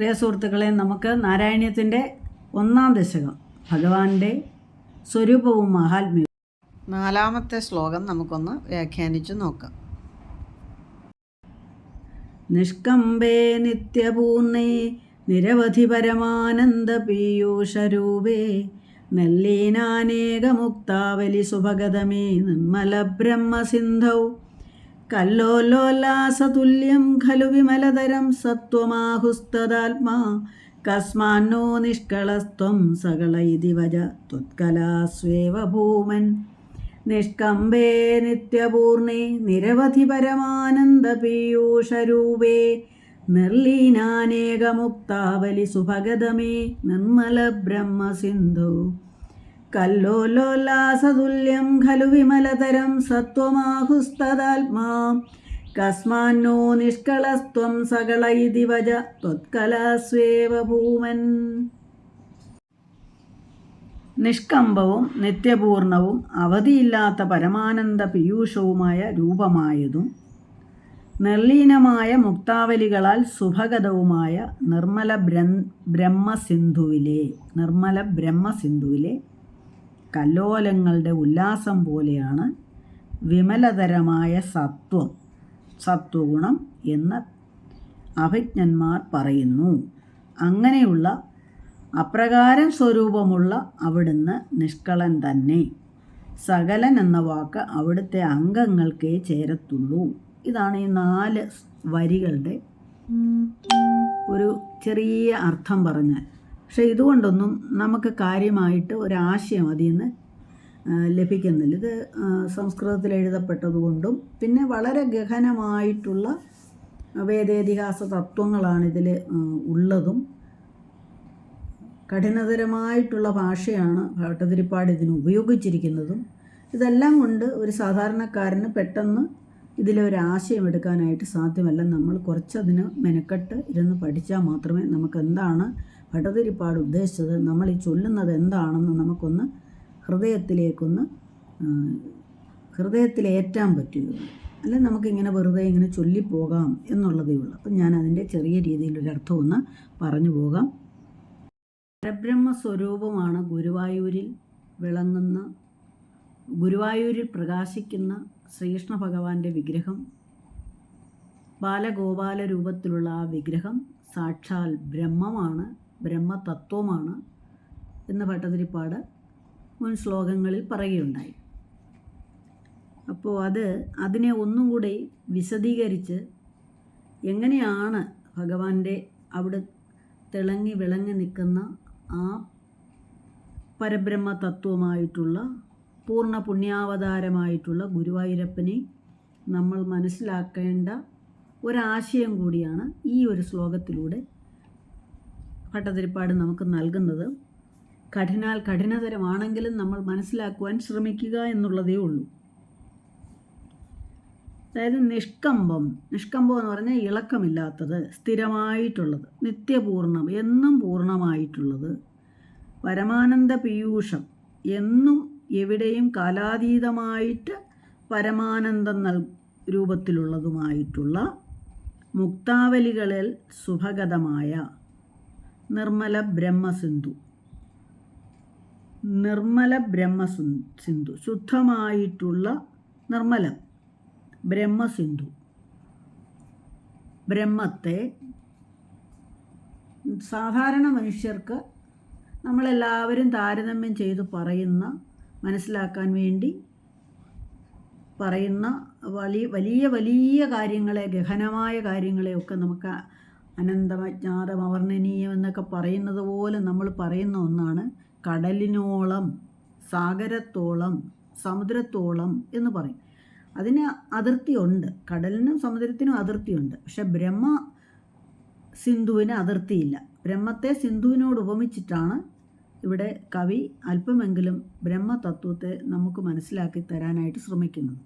പ്രിയ സുഹൃത്തുക്കളെ നമുക്ക് നാരായണീയത്തിന്റെ ഒന്നാം ദശകം ഭഗവാന്റെ സ്വരൂപവും മഹാത്മ്യവും. നാലാമത്തെ ശ്ലോകം നമുക്കൊന്ന് വ്യാഖ്യാനിച്ചു നോക്കാം. നിഷ്കമ്പേ നിത്യപൂർണേ നിരവധി പരമാനന്ദ പീയൂഷരൂപേ നെല്ലീനാനേകമുക്താവലി സുഭഗതമേ നിർമ്മല ബ്രഹ്മസിന്ധൗ. കല്ലോലോല്ലാസതുല്യം ഖലു വിമലതരം സത്വമാഹുസ്തദാത്മാ. കസ്മാന്നോ നിഷ്കളസ്ത്വം സകള ഇതി വജ ത്വത്കലാസ്വേവ ഭൂമൻ. നിഷ്കമ്പേ നിത്യപൂർണേ നിരവധി പരമാനന്ദ പീയൂഷരൂപേ നിർലീനാനേകമുക്താവലി സുഭഗതമേ. നിർമ്മല ബ്രഹ്മസിന്ധു. കല്ലോലോല്ലാസതുല്യം ഖലു വിമലതരം സത്വമാഹുസ്തദാത്മാ. കസ്മാന്നോ നിഷ്കളസ്ത്വം സകള ഇതി വജ ത്വത്കലാസ്വേവ ഭൂമൻ. നിഷ്കമ്പവും നിത്യപൂർണവും അവധിയില്ലാത്ത പരമാനന്ദ പീയൂഷവുമായ രൂപമായതും നിർലീനമായ മുക്താവലികളാൽ സുഭഗതവുമായ നിർമ്മല ബ്രഹ്മസിന്ധുവിലെ നിർമ്മല ബ്രഹ്മസിന്ധുവിലെ കല്ലോലങ്ങളുടെ ഉല്ലാസം പോലെയാണ് വിമലതരമായ സത്വം സത്വഗുണം എന്ന് അഭിജ്ഞന്മാർ പറയുന്നു. അങ്ങനെയുള്ള അപ്രകാരം സ്വരൂപമുള്ള അവിടുന്ന് നിഷ്കളൻ തന്നെ. സകലൻ എന്ന വാക്ക് അവിടുത്തെ അംഗങ്ങൾക്കേ ചേരത്തുള്ളൂ. ഇതാണ് ഈ നാല് വരികളുടെ ഒരു ചെറിയ അർത്ഥം പറഞ്ഞാൽ. പക്ഷേ ഇതുകൊണ്ടൊന്നും നമുക്ക് കാര്യമായിട്ട് ഒരാശയം അതിൽ നിന്ന് ലഭിക്കുന്നില്ല. ഇത് സംസ്കൃതത്തിൽ എഴുതപ്പെട്ടതുകൊണ്ടും പിന്നെ വളരെ ഗഹനമായിട്ടുള്ള വേദേതിഹാസ തത്വങ്ങളാണ് ഇതിൽ ഉള്ളതും. കഠിനതരമായിട്ടുള്ള ഭാഷയാണ് ഭട്ടതിരിപ്പാട് ഇതിന് ഉപയോഗിച്ചിരിക്കുന്നതും. ഇതെല്ലാം കൊണ്ട് ഒരു സാധാരണക്കാരന് പെട്ടെന്ന് ഇതിലൊരാശയം എടുക്കാനായിട്ട് സാധ്യമല്ല. നമ്മൾ കുറച്ചതിന് മെനക്കെട്ട് ഇരുന്ന് പഠിച്ചാൽ മാത്രമേ നമുക്ക് എന്താണ് ഭട്ടതിരിപ്പാട് ഉദ്ദേശിച്ചത് നമ്മൾ ഈ ചൊല്ലുന്നത് എന്താണെന്ന് നമുക്കൊന്ന് ഹൃദയത്തിലേക്കൊന്ന് ഹൃദയത്തിലേറ്റാൻ പറ്റുന്നു അല്ലെ നമുക്കിങ്ങനെ വെറുതെ ഇങ്ങനെ ചൊല്ലിപ്പോകാം എന്നുള്ളതേ ഉള്ളൂ. അപ്പം ഞാൻ അതിന്റെ ചെറിയ രീതിയിലൊരർത്ഥം ഒന്ന് പറഞ്ഞു പോകാം. പരബ്രഹ്മ സ്വരൂപമാണ് ഗുരുവായൂരിൽ വിളങ്ങുന്ന ഗുരുവായൂരിൽ പ്രകാശിക്കുന്ന ശ്രീകൃഷ്ണ ഭഗവാന്റെ വിഗ്രഹം. ബാലഗോപാല രൂപത്തിലുള്ള ആ വിഗ്രഹം സാക്ഷാൽ ബ്രഹ്മമാണ്. ബ്രഹ്മതത്വമാണ് എന്ന് ഭട്ടതിരിപ്പാട് മുൻ ശ്ലോകങ്ങളിൽ പറയുകയുണ്ടായി. അപ്പോൾ അത് അതിനെ ഒന്നും കൂടി വിശദീകരിച്ച് എങ്ങനെയാണ് ഭഗവാന്റെ അവിടെ തിളങ്ങി വിളങ്ങി നിൽക്കുന്ന ആ പരബ്രഹ്മ തത്വമായിട്ടുള്ള പൂർണ പുണ്യാവതാരമായിട്ടുള്ള ഗുരുവായൂരപ്പനെ നമ്മൾ മനസ്സിലാക്കേണ്ട ഒരാശയം കൂടിയാണ് ഈ ഒരു ശ്ലോകത്തിലൂടെ ഭട്ടതിരിപ്പാട് നമുക്ക് നൽകുന്നത് കഠിനാൽ കഠിനതരമാണെങ്കിലും നമ്മൾ മനസ്സിലാക്കുവാൻ ശ്രമിക്കുക എന്നുള്ളതേ ഉള്ളൂ. അതായത് നിഷ്കമ്പം നിഷ്കമ്പം എന്ന് പറഞ്ഞാൽ ഇളക്കമില്ലാത്തത് സ്ഥിരമായിട്ടുള്ളത് നിത്യപൂർണം എന്നും പൂർണമായിട്ടുള്ളത് പരമാനന്ദ പീയൂഷം എന്നും എവിടെയും കാലാതീതമായിട്ട് പരമാനന്ദം നൽ രൂപത്തിലുള്ളതുമായിട്ടുള്ള മുക്താവലികളിൽ സുഭഗതമായ നിർമ്മല ബ്രഹ്മസിന്ധു. നിർമ്മല ബ്രഹ്മസു സിന്ധു. ശുദ്ധമായിട്ടുള്ള നിർമ്മലം. ബ്രഹ്മസിന്ധു. ബ്രഹ്മത്തെ സാധാരണ മനുഷ്യർക്ക് നമ്മളെല്ലാവരും താരതമ്യം ചെയ്ത് പറയുന്ന മനസ്സിലാക്കാൻ വേണ്ടി പറയുന്ന വലിയ വലിയ വലിയ കാര്യങ്ങളെ ഗഹനമായ കാര്യങ്ങളെയൊക്കെ നമുക്ക് അനന്തമജ്ഞാതം അവർണനീയം എന്നൊക്കെ പറയുന്നത് പോലെ നമ്മൾ പറയുന്ന ഒന്നാണ് കടലിനോളം സാഗരത്തോളം സമുദ്രത്തോളം എന്ന് പറയും. അതിന് അതിർത്തിയുണ്ട്. കടലിനും സമുദ്രത്തിനും അതിർത്തിയുണ്ട്. പക്ഷെ ബ്രഹ്മ സിന്ധുവിന് അതിർത്തിയില്ല. ബ്രഹ്മത്തെ സിന്ധുവിനോട് ഉപമിച്ചിട്ടാണ് ഇവിടെ കവി അല്പമെങ്കിലും ബ്രഹ്മതത്വത്തെ നമുക്ക് മനസ്സിലാക്കി തരാനായിട്ട് ശ്രമിക്കുന്നത്.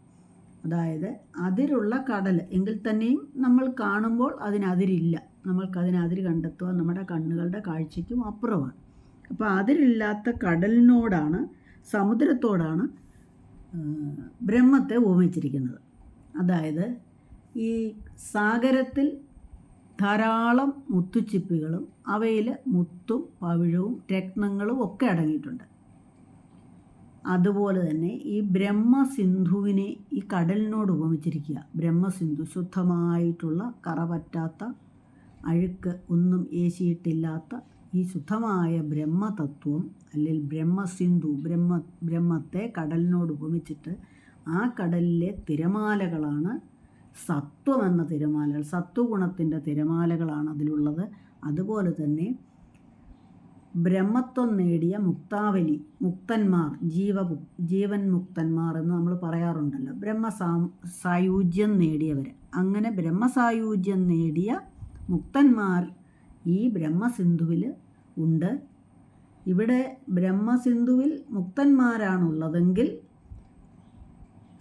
അതായത് അതിരുള്ള കടൽ എങ്കിൽ തന്നെയും നമ്മൾ കാണുമ്പോൾ അതിനതിരില്ല നമ്മൾക്ക് അതിനതിര് കണ്ടെത്തുക നമ്മുടെ കണ്ണുകളുടെ കാഴ്ചയ്ക്കും അപ്പുറമാണ്. അപ്പോൾ അതിരില്ലാത്ത കടലിനോടാണ് സമുദ്രത്തോടാണ് ബ്രഹ്മത്തെ ഓമിച്ചിരിക്കുന്നത് അതായത് ഈ സാഗരത്തിൽ ധാരാളം മുത്തുച്ചിപ്പികളും അവയിൽ മുത്തും പവിഴവും രത്നങ്ങളും ഒക്കെ അടങ്ങിയിട്ടുണ്ട്. അതുപോലെ തന്നെ ഈ ബ്രഹ്മസിന്ധുവിനെ ഈ കടലിനോട് ഉപമിച്ചിരിക്കുക. ബ്രഹ്മസിന്ധു ശുദ്ധമായിട്ടുള്ള കറ പറ്റാത്ത അഴുക്ക് ഒന്നും ഏശിയിട്ടില്ലാത്ത ഈ ശുദ്ധമായ ബ്രഹ്മതത്വം അല്ലെങ്കിൽ ബ്രഹ്മസിന്ധു ബ്രഹ്മ ബ്രഹ്മത്തെ കടലിനോട് ഉപമിച്ചിട്ട് ആ കടലിലെ തിരമാലകളാണ് സത്വം എന്ന തിരമാലകൾ സത്വഗുണത്തിന്റെ തിരമാലകളാണ് അതിലുള്ളത്. അതുപോലെ തന്നെ ബ്രഹ്മത്വം നേടിയ മുക്താവലി മുക്തന്മാർ ജീവ ജീവൻ മുക്തന്മാർ എന്ന് നമ്മൾ പറയാറുണ്ടല്ലോ. ബ്രഹ്മസാ സായുജ്യം നേടിയവർ. അങ്ങനെ ബ്രഹ്മസായുജ്യം നേടിയ മുക്തന്മാർ ഈ ബ്രഹ്മസിന്ധുവിൽ ഉണ്ട്. ഇവിടെ ബ്രഹ്മസിന്ധുവിൽ മുക്തന്മാരാണുള്ളതെങ്കിൽ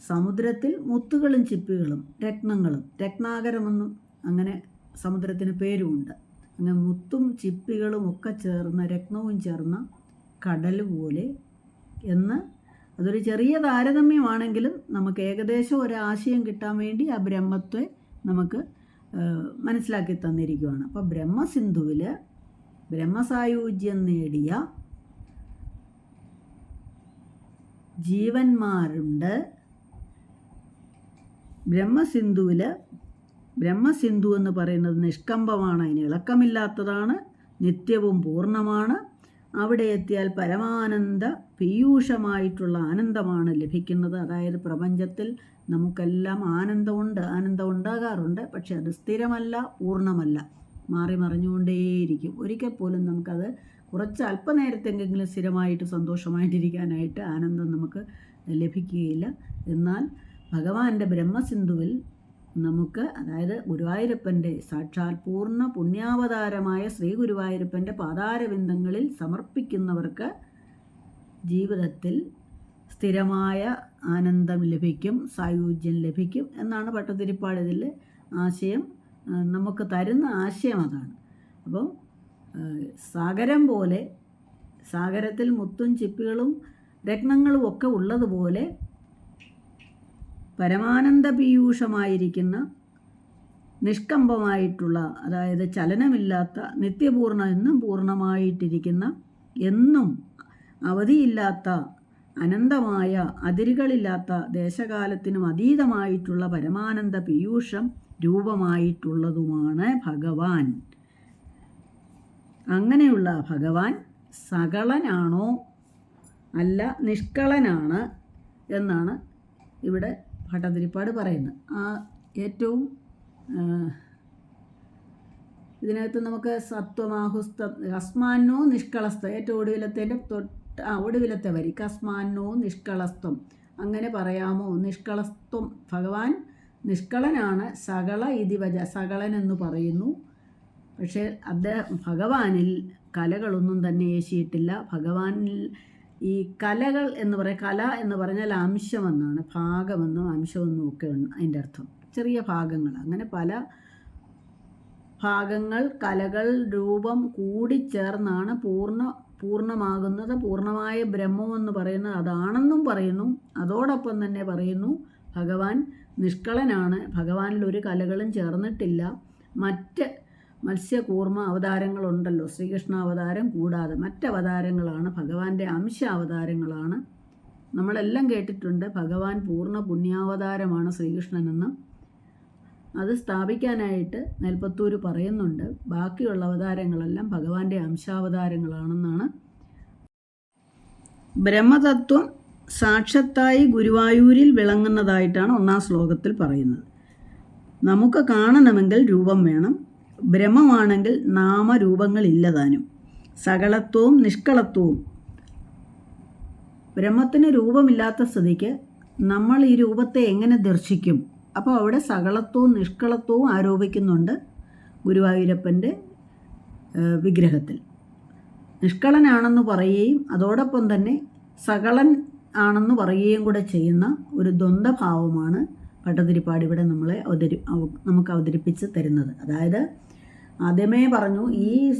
സമുദ്രത്തിൽ മുത്തുകളും ചിപ്പികളും രത്നങ്ങളും രത്നാകരമെന്നും അങ്ങനെ സമുദ്രത്തിന് പേരുമുണ്ട്. അങ്ങനെ മുത്തും ചിപ്പികളും ഒക്കെ ചേർന്ന രത്നവും ചേർന്ന കടൽ പോലെ എന്ന് അതൊരു ചെറിയ താരതമ്യമാണെങ്കിലും നമുക്ക് ഏകദേശം ഒരാശയം കിട്ടാൻ വേണ്ടി ആ ബ്രഹ്മത്തെ നമുക്ക് മനസ്സിലാക്കി തന്നിരിക്കുകയാണ് അപ്പോൾ ബ്രഹ്മസിന്ധുവിൽ ബ്രഹ്മസായുജ്യം നേടിയ ജീവന്മാരുണ്ട്. ബ്രഹ്മസിന്ധുവിൽ ബ്രഹ്മസിന്ധു എന്ന് പറയുന്നത് നിഷ്കമ്പമാണ് അതിന് ഇളക്കമില്ലാത്തതാണ് നിത്യവും പൂർണമാണ്. അവിടെ എത്തിയാൽ പരമാനന്ദ പീയൂഷമായിട്ടുള്ള ആനന്ദമാണ് ലഭിക്കുന്നത്. അതായത് പ്രപഞ്ചത്തിൽ നമുക്കെല്ലാം ആനന്ദമുണ്ട് ആനന്ദം ഉണ്ടാകാറുണ്ട് പക്ഷെ അത് സ്ഥിരമല്ല പൂർണമല്ല. മാറി മറിഞ്ഞുകൊണ്ടേയിരിക്കും. ഒരിക്കൽ പോലും നമുക്കത് കുറച്ച് അല്പനേരത്തെങ്കിലും സ്ഥിരമായിട്ട് സന്തോഷമായിട്ടിരിക്കാനായിട്ട് ആനന്ദം നമുക്ക് ലഭിക്കുകയില്ല. എന്നാൽ ഭഗവാന്റെ ബ്രഹ്മസിന്ധുവിൽ നമുക്ക് അതായത് ഗുരുവായൂരപ്പന്റെ സാക്ഷാൽ പൂർണ പുണ്യാവതാരമായ ശ്രീ ഗുരുവായൂരപ്പന്റെ പാതാരബിന്ദങ്ങളിൽ സമർപ്പിക്കുന്നവർക്ക് ജീവിതത്തിൽ സ്ഥിരമായ ആനന്ദം ലഭിക്കും സായുജ്യം ലഭിക്കും എന്നാണ് പട്ടതിരിപ്പാട് ഇതിൽ ആശയം നമുക്ക് തരുന്ന ആശയം അതാണ്. അപ്പോൾ സാഗരം പോലെ സാഗരത്തിൽ മുത്തും ചിപ്പികളും രത്നങ്ങളും ഒക്കെ ഉള്ളതുപോലെ പരമാനന്ദ പീയൂഷമായിരിക്കുന്ന നിഷ്കമ്പമായിട്ടുള്ള അതായത് ചലനമില്ലാത്ത നിത്യപൂർണ എന്നും പൂർണമായിട്ടിരിക്കുന്ന എന്നും അവധിയില്ലാത്ത അനന്തമായ അതിരുകളില്ലാത്ത ദേശകാലത്തിനും അതീതമായിട്ടുള്ള പരമാനന്ദ പീയൂഷം രൂപമായിട്ടുള്ളതുമാണ് ഭഗവാൻ. അങ്ങനെയുള്ള ഭഗവാൻ സകളനാണോ? അല്ല നിഷ്കളനാണ് എന്നാണ് ഇവിടെ ഭട്ടതിരിപ്പാട് പറയുന്നത് ആ ഏറ്റവും ഇതിനകത്ത് നമുക്ക് സത്വമാഹുസ്ത കസ്മാനോ നിഷ്കളസ്ത ഏറ്റവും ഒടുവിലത്തേന്റെ തൊട്ട് ആ ഒടുവിലത്തെ വരി കസ്മാനോ നിഷ്കളസ്ത്വം അങ്ങനെ പറയാമോ? നിഷ്കളസ്ത്വം ഭഗവാൻ നിഷ്കളനാണ് സകള ഇതിവജ സകളൻ എന്ന് പറയുന്നു. പക്ഷേ അദ്ദേഹം ഭഗവാനിൽ കലകളൊന്നും തന്നെ ഏശിയിട്ടില്ല. ഭഗവാനിൽ ഈ കലകൾ എന്ന് പറയുക കല എന്ന് പറഞ്ഞാൽ അംശമെന്നാണ് ഭാഗമെന്നും അംശമെന്നും ഒക്കെ ഉണ്ട് അതിന്റെ അർത്ഥം. ചെറിയ ഭാഗങ്ങൾ അങ്ങനെ പല ഭാഗങ്ങൾ കലകൾ രൂപം കൂടി ചേർന്നാണ് പൂർണ പൂർണമാകുന്നത്. പൂർണമായ ബ്രഹ്മമെന്ന് പറയുന്നത് അതാണെന്നും പറയുന്നു അതോടൊപ്പം തന്നെ പറയുന്നു ഭഗവാൻ നിഷ്കളനാണ്. ഭഗവാനിൽ ഒരു കലകളും ചേർന്നിട്ടില്ല. മറ്റ് മത്സ്യകൂർമ്മ അവതാരങ്ങളുണ്ടല്ലോ. ശ്രീകൃഷ്ണ അവതാരം കൂടാതെ മറ്റവതാരങ്ങളാണ്. ഭഗവാന്റെ അംശ അവതാരങ്ങളാണ് നമ്മളെല്ലാം കേട്ടിട്ടുണ്ട്. ഭഗവാൻ പൂർണ പുണ്യാവതാരമാണ് ശ്രീകൃഷ്ണനെന്ന്. അത് സ്ഥാപിക്കാനായിട്ട് നെൽപ്പത്തൂർ പറയുന്നുണ്ട്. ബാക്കിയുള്ള അവതാരങ്ങളെല്ലാം ഭഗവാന്റെ അംശാവതാരങ്ങളാണെന്നാണ്. ബ്രഹ്മതത്വം സാക്ഷത്തായി ഗുരുവായൂരിൽ വിളങ്ങുന്നതായിട്ടാണ് ഒന്നാം ശ്ലോകത്തിൽ പറയുന്നത്. നമുക്ക് കാണണമെങ്കിൽ രൂപം വേണം. ബ്രഹ്മമാണെങ്കിൽ നാമരൂപങ്ങളില്ലതാനും. സകളത്വവും നിഷ്കളത്വവും. ബ്രഹ്മത്തിന് രൂപമില്ലാത്ത സ്ഥിതിക്ക് നമ്മൾ ഈ രൂപത്തെ എങ്ങനെ ദർശിക്കും? അപ്പോൾ അവിടെ സകളത്വവും നിഷ്കളത്വവും ആരോപിക്കുന്നുണ്ട് ഗുരുവായൂരപ്പന്റെ വിഗ്രഹത്തിൽ. നിഷ്കളനാണെന്ന് പറയുകയും അതോടൊപ്പം തന്നെ സകളൻ ആണെന്ന് പറയുകയും കൂടെ ചെയ്യുന്ന ഒരു ദ്വന്ദ്ഭാവമാണ് പട്ടതിരിപ്പാട് ഇവിടെ നമ്മളെ അവതരി നമുക്ക് അവതരിപ്പിച്ച് തരുന്നത്. അതായത് ആദ്യമേ പറഞ്ഞു ഈ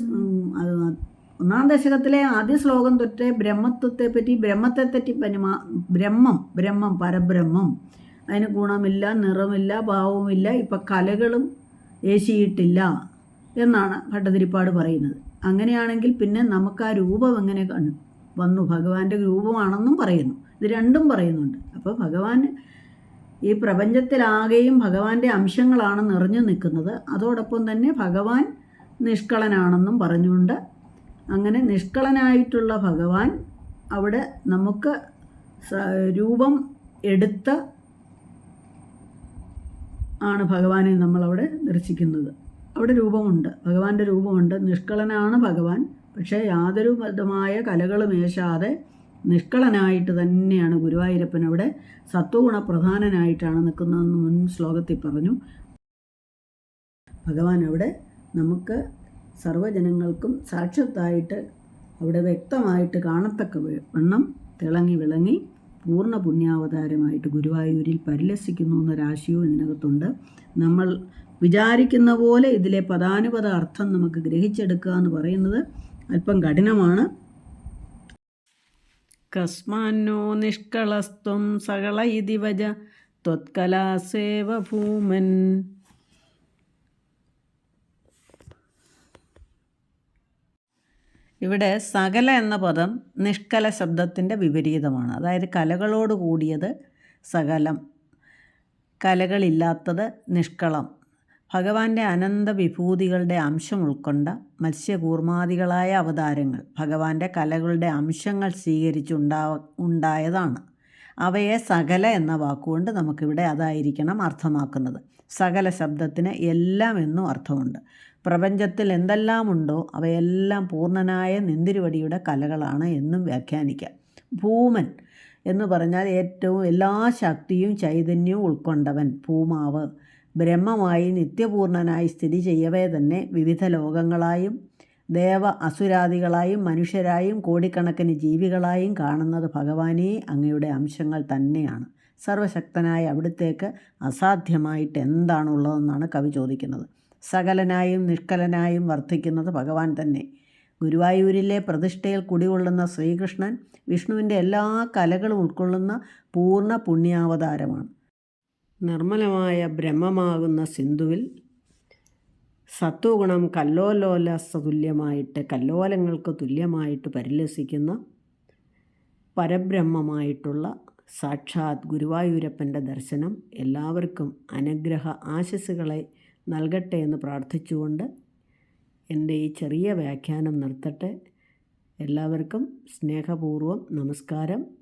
ഒന്നാം ദശകത്തിലെ ആദ്യ ശ്ലോകം തൊട്ട് ബ്രഹ്മത്വത്തെ പറ്റി ബ്രഹ്മത്തെ പറ്റി പനിമാ ബ്രഹ്മം ബ്രഹ്മം പരബ്രഹ്മം. അതിന് ഗുണമില്ല നിറമില്ല ഭാവവുമില്ല ഇപ്പം കലകളും ഏശിയിട്ടില്ല എന്നാണ് ഭട്ടതിരിപ്പാട് പറയുന്നത്. അങ്ങനെയാണെങ്കിൽ പിന്നെ നമുക്ക് ആ രൂപം എങ്ങനെ വന്നു? ഭഗവാന്റെ രൂപമാണെന്നും പറയുന്നു. ഇത് രണ്ടും പറയുന്നുണ്ട്. അപ്പോൾ ഭഗവാൻ ഈ പ്രപഞ്ചത്തിലാകെയും ഭഗവാന്റെ അംശങ്ങളാണ് നിറഞ്ഞു നിൽക്കുന്നത്. അതോടൊപ്പം തന്നെ ഭഗവാൻ നിഷ്കളനാണെന്നും പറഞ്ഞുകൊണ്ട് അങ്ങനെ നിഷ്കളനായിട്ടുള്ള ഭഗവാൻ അവിടെ നമുക്ക് രൂപം എടുത്ത് ആണ് ഭഗവാനെ നമ്മളവിടെ ദർശിക്കുന്നത്. അവിടെ രൂപമുണ്ട്. ഭഗവാന്റെ രൂപമുണ്ട്. നിഷ്കളനാണ് ഭഗവാൻ. പക്ഷേ യാതൊരു വിധമായ കലകളും ഏശാതെ നിഷ്കളനായിട്ട് തന്നെയാണ് ഗുരുവായൂരപ്പൻ അവിടെ സത്വഗുണ പ്രധാനനായിട്ടാണ് നിൽക്കുന്നതെന്ന് മുൻ ശ്ലോകത്തിൽ പറഞ്ഞു. ഭഗവാൻ അവിടെ നമുക്ക് സർവജനങ്ങൾക്കും സാക്ഷാത്തായിട്ട് അവിടെ വ്യക്തമായിട്ട് കാണത്തക്ക വണ്ണം തിളങ്ങി വിളങ്ങി പൂർണ പുണ്യാവതാരമായിട്ട് ഗുരുവായൂരിൽ പരിലസിക്കുന്നു എന്നൊരാശയവും ഇതിനകത്തുണ്ട്. നമ്മൾ വിചാരിക്കുന്ന പോലെ ഇതിലെ പദാനുപത അർത്ഥം നമുക്ക് ഗ്രഹിച്ചെടുക്കുക എന്ന് പറയുന്നത് അല്പം കഠിനമാണ്. കസ്മാന്നോ നിഷ്കളസ്ത്വം സകള ഇതി വജ ത്വത്കലാസേവ ഭൂമൻ ഇവിടെ സകല എന്ന പദം നിഷ്കല ശബ്ദത്തിന്റെ വിപരീതമാണ്. അതായത് കലകളോട് കൂടിയത് സകലം. കലകളില്ലാത്തത് നിഷ്കളം. ഭഗവാന്റെ അനന്ത വിഭൂതികളുടെ അംശം ഉൾക്കൊണ്ട മത്സ്യകൂർമാദികളായ അവതാരങ്ങൾ ഭഗവാന്റെ കലകളുടെ അംശങ്ങൾ സ്വീകരിച്ചുണ്ടാവ ഉണ്ടായതാണ്. അവയെ സകല എന്ന വാക്കുകൊണ്ട് നമുക്കിവിടെ അതായിരിക്കണം അർത്ഥമാക്കുന്നത്. സകല ശബ്ദത്തിന് എല്ലാം എന്നും അർത്ഥമുണ്ട്. പ്രപഞ്ചത്തിൽ എന്തെല്ലാമുണ്ടോ അവയെല്ലാം പൂർണനായ നിന്തിരുവടിയുടെ കലകളാണ് എന്നും വ്യാഖ്യാനിക്കാം. ഭൂമൻ എന്ന് പറഞ്ഞാൽ ഏറ്റവും എല്ലാ ശക്തിയും ചൈതന്യവും ഉൾക്കൊണ്ടവൻ. ഭൂമാവ് ബ്രഹ്മമായി നിത്യപൂർണനായി സ്ഥിതി ചെയ്യവേ തന്നെ വിവിധ ലോകങ്ങളായും ദേവ അസുരാദികളായും മനുഷ്യരായും കോടിക്കണക്കിന് ജീവികളായും കാണുന്നത് ഭഗവാനേ അങ്ങയുടെ അംശങ്ങൾ തന്നെയാണ്. സർവശക്തനായ അവിടുത്തേക്ക് അസാധ്യമായിട്ട് എന്താണുള്ളതെന്നാണ് കവി ചോദിക്കുന്നത്. സകലനായും നിഷ്കലനായും വർദ്ധിക്കുന്നത് ഭഗവാൻ തന്നെ. ഗുരുവായൂരിലെ പ്രതിഷ്ഠയിൽ കുടികൊള്ളുന്ന ശ്രീകൃഷ്ണൻ വിഷ്ണുവിന്റെ എല്ലാ കലകളും ഉൾക്കൊള്ളുന്ന പൂർണ പുണ്യാവതാരമാണ്. നിർമ്മലമായ ബ്രഹ്മമാകുന്ന സിന്ധുവിൽ സത്വഗുണം കല്ലോലോലസ തുല്യമായിട്ട് കല്ലോലങ്ങൾക്ക് തുല്യമായിട്ട് പരിലസിക്കുന്ന പരബ്രഹ്മമായിട്ടുള്ള സാക്ഷാത് ഗുരുവായൂരപ്പന്റെ ദർശനം എല്ലാവർക്കും അനുഗ്രഹ ആശസ്സുകളെ നൽകട്ടെ എന്ന് പ്രാർത്ഥിച്ചുകൊണ്ട് എന്റെ ഈ ചെറിയ വ്യാഖ്യാനം നിർത്തട്ടെ. എല്ലാവർക്കും സ്നേഹപൂർവം നമസ്കാരം.